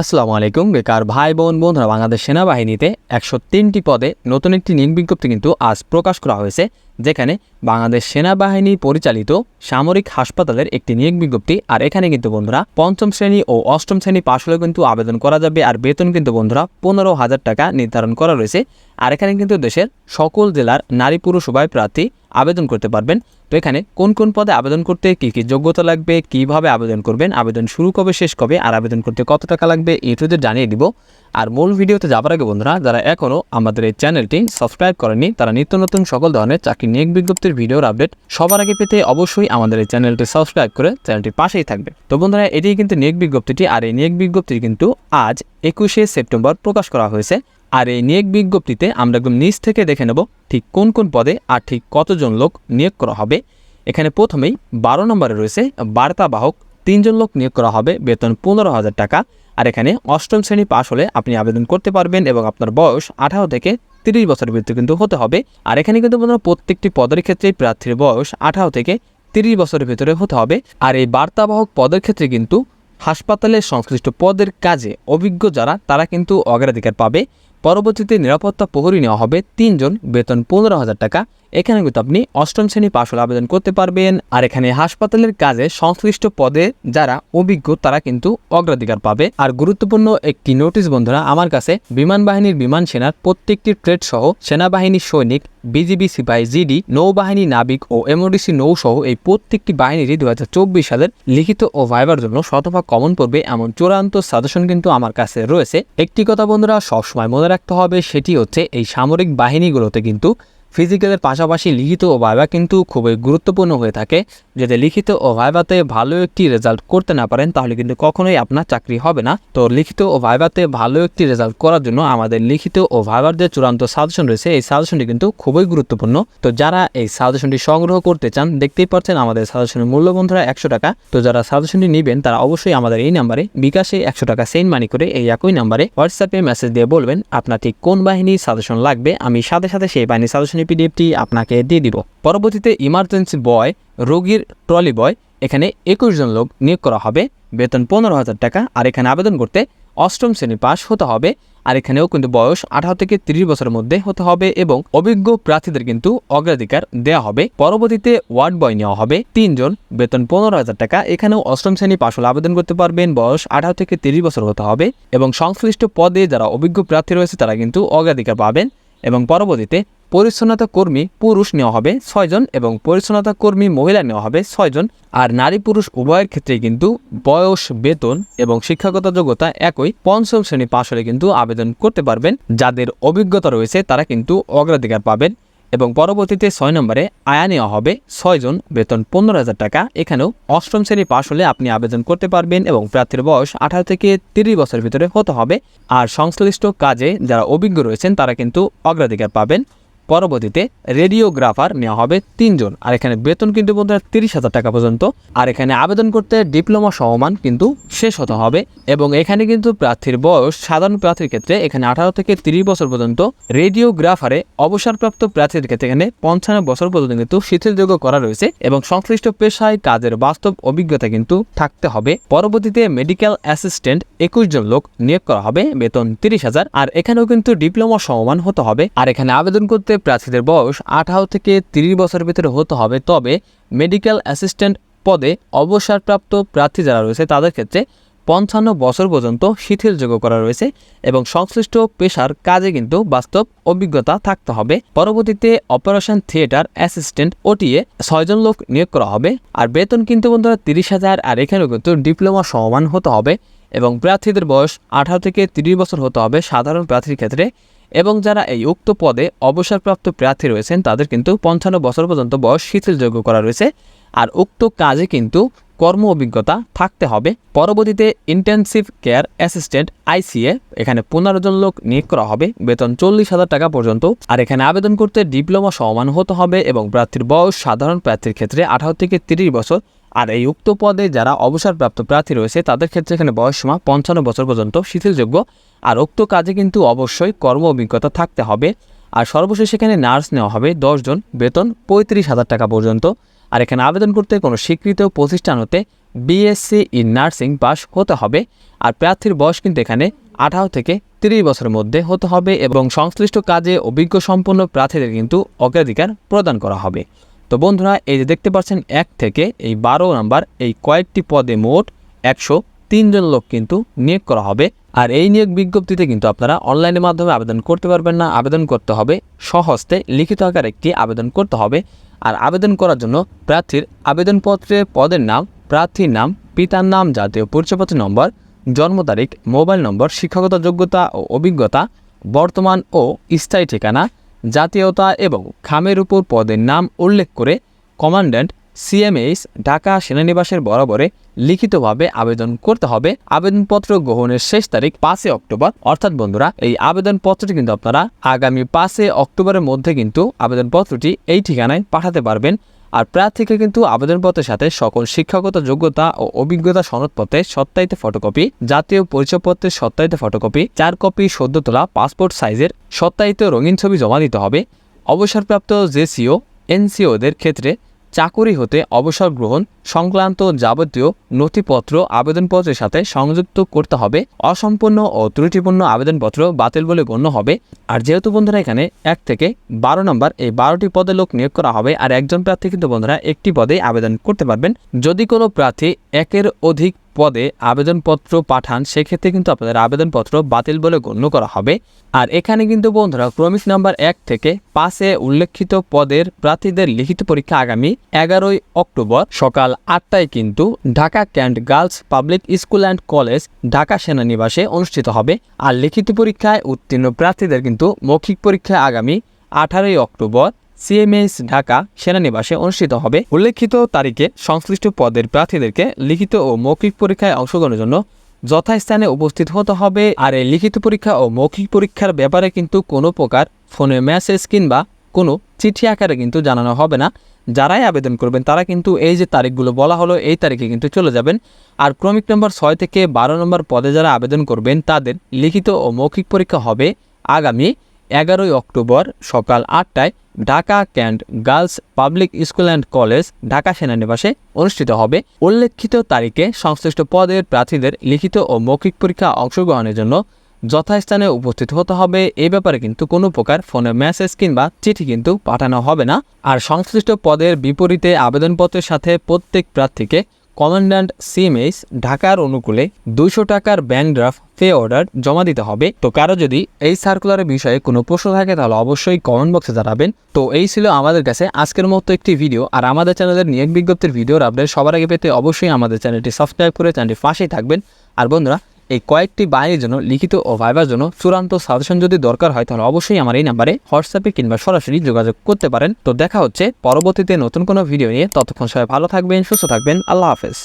আসসালামু আলাইকুম, বেকার ভাই, বোন, বন্ধুরা, বাংলাদেশ সেনাবাহিনীতে একশো তিনটি পদে নতুন একটি নিয়োগ বিজ্ঞপ্তি কিন্তু আজ প্রকাশ করা হয়েছে, যেখানে বাংলাদেশ সেনাবাহিনী পরিচালিত সামরিক হাসপাতালের একটি নিয়োগ বিজ্ঞপ্তি। আর এখানে কিন্তু বন্ধুরা, পঞ্চম শ্রেণি ও অষ্টম শ্রেণি পাশ হলেও কিন্তু আবেদন করা যাবে, আর বেতন কিন্তু বন্ধুরা পনেরো হাজার টাকা নির্ধারণ করা রয়েছে। আর এখানে কিন্তু দেশের সকল জেলার নারী পুরুষ উভয় প্রার্থী আবেদন করতে পারবেন। তো এখানে কোন কোন পদে আবেদন করতে, কী কী যোগ্যতা লাগবে, কীভাবে আবেদন করবেন, আবেদন শুরু কবে, শেষ কবে, আর আবেদন করতে কত টাকা লাগবে এটুদের জানিয়ে দিব। আর মূল ভিডিওতে যাবার আগে বন্ধুরা, যারা এখনও আমাদের এই চ্যানেলটি সাবস্ক্রাইব করেনি তারা নিত্য নতুন সকল ধরনের চাকরি নিয়োগ বিজ্ঞপ্তির ভিডিওর আপডেট সবার আগে পেতে অবশ্যই আমাদের এই চ্যানেলটি সাবস্ক্রাইব করে চ্যানেলটি পাশেই থাকবে। তো বন্ধুরা এটি কিন্তু নিয়োগ বিজ্ঞপ্তিটি, আর এই নিয়োগ বিজ্ঞপ্তি কিন্তু আজ একুশে সেপ্টেম্বর প্রকাশ করা হয়েছে। আর এই নিয়োগ বিজ্ঞপ্তিতে আমরা একদম নিচ থেকে দেখে নেব ঠিক কোন কোন পদে আর ঠিক কতজন লোক নিয়োগ করা হবে। এখানে প্রথমেই বারো নম্বরে রয়েছে বার্তাবাহক, তিনজন লোক নিয়োগ করা হবে, বেতন পনেরো হাজার টাকা। আর এখানে অষ্টম শ্রেণি পাশ হলে আপনি আবেদন করতে পারবেন এবং আপনার বয়স আঠারো থেকে তিরিশ বছরের ভিতরে কিন্তু হতে হবে। আর এখানে কিন্তু প্রত্যেকটি পদের ক্ষেত্রেই প্রার্থীর বয়স আঠারো থেকে তিরিশ বছরের ভিতরে হতে হবে। আর এই বার্তাবাহক পদের ক্ষেত্রে কিন্তু হাসপাতালের সংশ্লিষ্ট পদের কাজে অভিজ্ঞ যারা, তারা কিন্তু অগ্রাধিকার পাবে। পরবর্তীতে নিরাপত্তা প্রহরী নেওয়া হবে তিনজন বেতন পনেরো হাজার টাকা এখানে কিন্তু আপনি অষ্টম শ্রেণি পাশ হলে আবেদন করতে পারবেন। আর এখানে হাসপাতালের কাজে সংশ্লিষ্ট পদে যারা অভিজ্ঞ, তারা কিন্তু অগ্রাধিকার পাবে। আর গুরুত্বপূর্ণ একটি নোটিশ, বন্ধুরা, আমার কাছে বিমান বাহিনীর বিমান সেনার প্রত্যেকটি ট্রেড সহ সেনাবাহিনীর সৈনিক, বিজিবি সিপাহী, জিডি, নৌবাহিনী, নাবিক ও এমওডিসি নৌ সহ এই প্রত্যেকটি বাহিনীরই দু সালের লিখিত ও ভাইবার জন্য শতভাগ কমন পড়বে এমন চূড়ান্ত সাজেশন কিন্তু আমার কাছে রয়েছে। একটি কথা, বন্ধুরা, সবসময় মনে রাখতে হবে, সেটি হচ্ছে এই সামরিক বাহিনীগুলোতে কিন্তু ফিজিক্যালের পাশাপাশি লিখিত ও ভাইবা কিন্তু খুবই গুরুত্বপূর্ণ হয়ে থাকে। যদি লিখিত ও ভাইবাতে ভালো একটি রেজাল্ট করতে না পারেন, তাহলে কিন্তু কখনোই আপনার চাকরি হবে না। তো লিখিত ও ভাইবাতে ভালো একটি রেজাল্ট করার জন্য আমাদের লিখিত ও ভাইবার যে চূড়ান্ত সাজেশন রয়েছে, এই সাজেশনটি কিন্তু খুবই গুরুত্বপূর্ণ। তো যারা এই সাজেশনটি সংগ্রহ করতে চান, দেখতেই পাচ্ছেন আমাদের সাজেশনের মূল্য বন্ধুরা একশো টাকা। তো যারা সাজেশনটি নেবেন, তারা অবশ্যই আমাদের এই নাম্বারে বিকাশে একশো টাকা সেন্ড মানি করে এই একই নাম্বারে হোয়াটসঅ্যাপে মেসেজ দিয়ে বলবেন, আপনার ঠিক কোন বাহিনীর সাজেশন লাগবে। আমি সাথে সাথে সেই বাহিনী সাজেশনের পিডিএফটি আপনাকে দিয়ে দিব। পরবর্তীতে ইমার্জেন্সি বয় রোগীর ট্রলি বয় এখানে একুশ জন লোক নিয়োগ করা হবে। বেতন পনেরো হাজার টাকা, আর এখানে আবেদন করতে অষ্টম শ্রেণি পাস হতে হবে। আর এখানেও কিন্তু বয়স আঠারো থেকে তিরিশ বছরের মধ্যে হতে হবে এবং অভিজ্ঞ প্রার্থীদের কিন্তু অগ্রাধিকার দেওয়া হবে। পরবর্তীতে ওয়ার্ড বয় নেওয়া হবে। তিনজন বেতন পনেরো হাজার টাকা, এখানেও অষ্টম শ্রেণি পাশ হলে আবেদন করতে পারবেন। বয়স আঠারো থেকে তিরিশ বছর হতে হবে এবং সংশ্লিষ্ট পদে যারা অভিজ্ঞ প্রার্থী রয়েছে তারা কিন্তু অগ্রাধিকার পাবেন। এবং পরবর্তীতে পরিচ্ছন্নতা কর্মী পুরুষ নেওয়া হবে ছয়জন এবং পরিচ্ছন্নতা কর্মী মহিলা নেওয়া হবে ছয়জন আর নারী পুরুষ উভয়ের ক্ষেত্রে কিন্তু বয়স, বেতন এবং শিক্ষাগত যোগ্যতা একই। পঞ্চম শ্রেণি পাশ হলে কিন্তু আবেদন করতে পারবেন। যাদের অভিজ্ঞতা রয়েছে তারা কিন্তু অগ্রাধিকার পাবেন এবং পরবর্তীতে ছয় নম্বরে আয়া নেওয়া হবে ছয়জন বেতন পনেরো হাজার টাকা। এখানেও অষ্টম শ্রেণি পাশ হলে আপনি আবেদন করতে পারবেন এবং প্রার্থীর বয়স আঠারো থেকে তিরিশ বছরের ভিতরে হতে হবে। আর সংশ্লিষ্ট কাজে যারা অভিজ্ঞ রয়েছেন তারা কিন্তু অগ্রাধিকার পাবেন। পরবর্তীতে রেডিওগ্রাফার নেওয়া হবে তিনজন। আর এখানে বেতন কিন্তু বন্ধুরা তিরিশ হাজার টাকা পর্যন্ত। আর এখানে আবেদন করতে ডিপ্লোমা সমমান কিন্তু শেষ হতে হবে। এবং এখানে কিন্তু প্রার্থীর বয়স সাধারণ প্রার্থীর ক্ষেত্রে এখানে আঠারো থেকে তিরিশ বছর পর্যন্ত। রেডিওগ্রাফারে অবসরপ্রাপ্ত প্রার্থীর ক্ষেত্রে এখানে পঞ্চান্ন বছর পর্যন্ত কিন্তু শিথিলযোগ্য করা রয়েছে। এবং সংশ্লিষ্ট পেশায় কাজের বাস্তব অভিজ্ঞতা কিন্তু থাকতে হবে। পরবর্তীতে মেডিকেল অ্যাসিস্ট্যান্ট একুশ জন লোক নিয়োগ করা হবে। বেতন তিরিশ হাজার। আর এখানেও কিন্তু ডিপ্লোমা সমমান হতে হবে। আর এখানে আবেদন করতে প্রার্থীদের বয়স আঠারো থেকে তিরিশ বছরের ভিতরে হতে হবে। তবে মেডিকেল অ্যাসিস্ট্যান্ট পদে অবসরপ্রাপ্ত প্রার্থী যারা রয়েছে, তাদের ক্ষেত্রে পঞ্চান্ন বছর পর্যন্ত শিথিলযোগ্য করা রয়েছে এবং সংশ্লিষ্ট পেশার কাজে কিন্তু বাস্তব অভিজ্ঞতা থাকতে হবে। পরবর্তীতে অপারেশন থিয়েটার অ্যাসিস্ট্যান্ট ওটিএ ছয়জন লোক নিয়োগ করা হবে। আর বেতন কিন্তু বন্ধুরা তিরিশ হাজার, আর এখানেও কিন্তু ডিপ্লোমা সমান হতে হবে এবং প্রার্থীদের বয়স আঠারো থেকে তিরিশ বছর হতে হবে। সাধারণ প্রার্থীর ক্ষেত্রে এবং যারা এই উক্ত পদে অবসরপ্রাপ্ত প্রার্থী রয়েছেন, তাদের কিন্তু পঞ্চান্ন বছর পর্যন্ত বয়স শিথিলযোগ্য করা রয়েছে। আর উক্ত কাজে কিন্তু কর্ম অভিজ্ঞতা থাকতে হবে। পরবর্তীতে ইন্টেনসিভ কেয়ার অ্যাসিস্ট্যান্ট আইসিএ এখানে পনেরো জন লোক নিয়োগ করা হবে। বেতন চল্লিশ হাজার টাকা পর্যন্ত। আর এখানে আবেদন করতে ডিপ্লোমা সমান হতে হবে এবং প্রার্থীর বয়স সাধারণ প্রার্থীর ক্ষেত্রে আঠারো থেকে তিরিশ বছর। আর এই উক্ত পদে যারা অবসরপ্রাপ্ত প্রার্থী রয়েছে, তাদের ক্ষেত্রে এখানে বয়স সীমা পঞ্চান্ন বছর পর্যন্ত শিথিলযোগ্য। আর উক্ত কাজে কিন্তু অবশ্যই কর্ম অভিজ্ঞতা থাকতে হবে। আর সর্বশেষ এখানে নার্স নেওয়া হবে দশজন বেতন পঁয়ত্রিশ হাজার টাকা পর্যন্ত। আর এখানে আবেদন করতে কোনো স্বীকৃত প্রতিষ্ঠান হতে বিএসসি ইন নার্সিং পাস হতে হবে। আর প্রার্থীর বয়স কিন্তু এখানে আঠারো থেকে তিরিশ বছরের মধ্যে হতে হবে এবং সংশ্লিষ্ট কাজে অভিজ্ঞ সম্পন্ন প্রার্থীদের কিন্তু অগ্রাধিকার প্রদান করা হবে। তো বন্ধুরা, এই যে দেখতে পাচ্ছেন, এক থেকে এই বারো নাম্বার, এই কয়েকটি পদে মোট একশো তিনজন লোক কিন্তু নিয়োগ করা হবে। আর এই নিয়োগ বিজ্ঞপ্তিতে কিন্তু আপনারা অনলাইনের মাধ্যমে আবেদন করতে পারবেন না। আবেদন করতে হবে সহস্তে লিখিত আকারে একটি আবেদন করতে হবে। আর আবেদন করার জন্য প্রার্থীর আবেদনপত্রে পদের নাম, প্রার্থীর নাম, পিতার নাম, জাতীয় পরিচয়পত্র নম্বর, জন্ম তারিখ, মোবাইল নম্বর, শিক্ষাগত যোগ্যতা ও অভিজ্ঞতা, বর্তমান ও স্থায়ী ঠিকানা জাতীয়তা এবং খামের উপর পদের নাম উল্লেখ করে কমান্ড্যান্ট সিএমএইচ ঢাকা সেনানিবাসের বরাবরে লিখিতভাবে আবেদন করতে হবে। আবেদনপত্র গ্রহণের শেষ তারিখ পাঁচই অক্টোবর। অর্থাৎ বন্ধুরা, এই আবেদনপত্রটি কিন্তু আপনারা আগামী পাঁচই অক্টোবরের মধ্যে কিন্তু আবেদনপত্রটি এই ঠিকানায় পাঠাতে পারবেন। আর প্রার্থীকে কিন্তু আবেদনপত্রের সাথে সকল শিক্ষাগত যোগ্যতা ও অভিজ্ঞতা সনদপত্রে সত্যায়িত ফটোকপি, জাতীয় পরিচয়পত্রের সত্যায়িত ফটোকপি, চার কপি সদ্য তোলা পাসপোর্ট সাইজের সত্যায়িত রঙিন ছবি জমা দিতে হবে। অবসরপ্রাপ্ত জেসিও, এনসিওদের ক্ষেত্রে চাকুরি হতে অবসর গ্রহণ সংক্রান্ত যাবতীয় নথিপত্র আবেদনপত্রের সাথে সংযুক্ত করতে হবে। অসম্পূর্ণ ও ত্রুটিপূর্ণ আবেদনপত্র বাতিল বলে গণ্য হবে। আর যেহেতু বন্ধুরা এখানে এক থেকে বারো নম্বর এই বারোটি পদে লোক নিয়োগ করা হবে, আর একজন প্রার্থী কিন্তু বন্ধুরা একটি পদে আবেদন করতে পারবেন। যদি কোনো প্রার্থী একের অধিক পদে আবেদনপত্র পাঠান, সেক্ষেত্রে কিন্তু আপনাদের আবেদনপত্র বাতিল বলে গণ্য করা হবে। আর এখানে কিন্তু বন্ধুরা, ক্রমিক নাম্বার এক থেকে পাঁচে উল্লেখিত পদের প্রার্থীদের লিখিত পরীক্ষা আগামী এগারোই অক্টোবর সকাল আটটায় কিন্তু Dhaka Cantt girls public school and college Dhaka সেনানিবাসে অনুষ্ঠিত হবে। আর লিখিত পরীক্ষায় উত্তীর্ণ প্রার্থীদের কিন্তু মৌখিক পরীক্ষা আগামী আঠারোই অক্টোবর সিএমএস ঢাকা সেনানিবাসে অনুষ্ঠিত হবে। উল্লেখিত তারিখে সংশ্লিষ্ট পদের প্রার্থীদেরকে লিখিত ও মৌখিক পরীক্ষায় অংশগ্রহণের জন্য যথাস্থানে উপস্থিত হতে হবে। আর এই লিখিত পরীক্ষা ও মৌখিক পরীক্ষার ব্যাপারে কিন্তু কোনো প্রকার ফোনে মেসেজ কিংবা কোনো চিঠি আকারে কিন্তু জানানো হবে না। যারাই আবেদন করবেন, তারা কিন্তু এই যে তারিখগুলো বলা হলো, এই তারিখে কিন্তু চলে যাবেন। আর ক্রমিক নম্বর ছয় থেকে বারো নম্বর পদে যারা আবেদন করবেন, তাদের লিখিত ও মৌখিক পরীক্ষা হবে আগামী এগারোই অক্টোবর সকাল আটটায়। Dhaka Cantt girls public school and college Dhaka সেনানিবাসে অনুষ্ঠিত হবে। উল্লেখিত তারিখে সংশ্লিষ্ট পদের প্রার্থীদের লিখিত ও মৌখিক পরীক্ষা অংশগ্রহণের জন্য যথাস্থানে উপস্থিত হতে হবে। এ ব্যাপারে কিন্তু কোনো প্রকার ফোনে মেসেজ কিংবা চিঠি কিন্তু পাঠানো হবে না। আর সংশ্লিষ্ট পদের বিপরীতে আবেদনপত্রের সাথে প্রত্যেক প্রার্থীকে কমান্ড্যান্ট সিএমএস ঢাকার অনুকূলে দুইশো টাকার ব্যাংক ড্রাফট পে অর্ডার জমা দিতে হবে। তো কারও যদি এই সার্কুলারের বিষয়ে কোনো প্রশ্ন থাকে, তাহলে অবশ্যই কমেন্ট বক্সে জানাবেন। তো এই ছিল আমাদের কাছে আজকের মতো একটি ভিডিও আর আমাদের চ্যানেলের নিয়োগ বিজ্ঞপ্তির ভিডিওর আপডেট সবার আগে পেতে অবশ্যই আমাদের চ্যানেলটি সাবস্ক্রাইব করে চ্যানেলটি পাশেই থাকবেন। আর বন্ধুরা এই কয়েকটি বাইরের জন্য, লিখিত ও ভাইবার জন্য চূড়ান্ত সাজেশন যদি দরকার হয়, তাহলে অবশ্যই আমার এই নাম্বারে হোয়াটসঅ্যাপে কিংবা সরাসরি যোগাযোগ করতে পারেন। তো দেখা হচ্ছে পরবর্তীতে নতুন কোনো ভিডিও নিয়ে। ততক্ষণ সবাই ভালো থাকবেন, সুস্থ থাকবেন। আল্লাহ হাফেজ।